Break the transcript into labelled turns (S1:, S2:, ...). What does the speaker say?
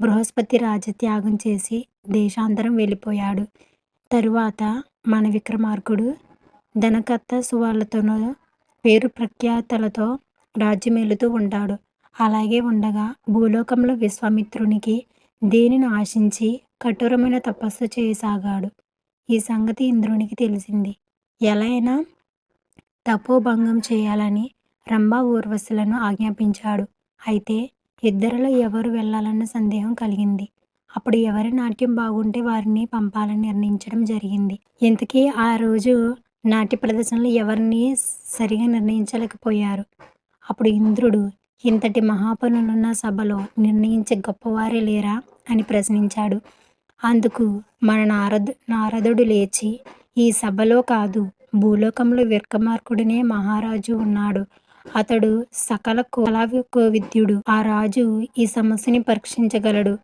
S1: బృహస్పతి రాజత్యాగం చేసి దేశాంతరం వెళ్ళిపోయాడు. తరువాత మన విక్రమార్కుడు ధనకర్త సువాళ్ళతోనూ పేరు ప్రఖ్యాతలతో రాజ్యమేలుతూ ఉంటాడు. అలాగే ఉండగా భూలోకంలో విశ్వామిత్రునికి దేనిని ఆశించి కఠోరమైన తపస్సు చేయసాగాడు. ఈ సంగతి ఇంద్రునికి తెలిసింది. ఎలా అయినా తపోభంగం చేయాలని రంభా ఊర్వశులను ఆజ్ఞాపించాడు. అయితే ఇద్దరిలో ఎవరు వెళ్ళాలన్న సందేహం కలిగింది. అప్పుడు ఎవరి నాట్యం బాగుంటే వారిని పంపాలని నిర్ణయించడం జరిగింది. ఇంతకీ ఆ రోజు నాట్య ప్రదర్శనలు ఎవరిని సరిగా నిర్ణయించలేకపోయారు. అప్పుడు ఇంద్రుడు ఇంతటి మహాపనులున్న సభలో నిర్ణయించే గొప్పవారే లేరా? అని ప్రశ్నించాడు. అందుకు మన నారదుడు లేచి ఈ సభలో కాదు భూలోకంలో విర్కమార్కుడినే మహారాజు ఉన్నాడు. అతడు సకల కళాకోవిదుడు. ఆ రాజు ఈ సమస్యని పరీక్షించగలడు.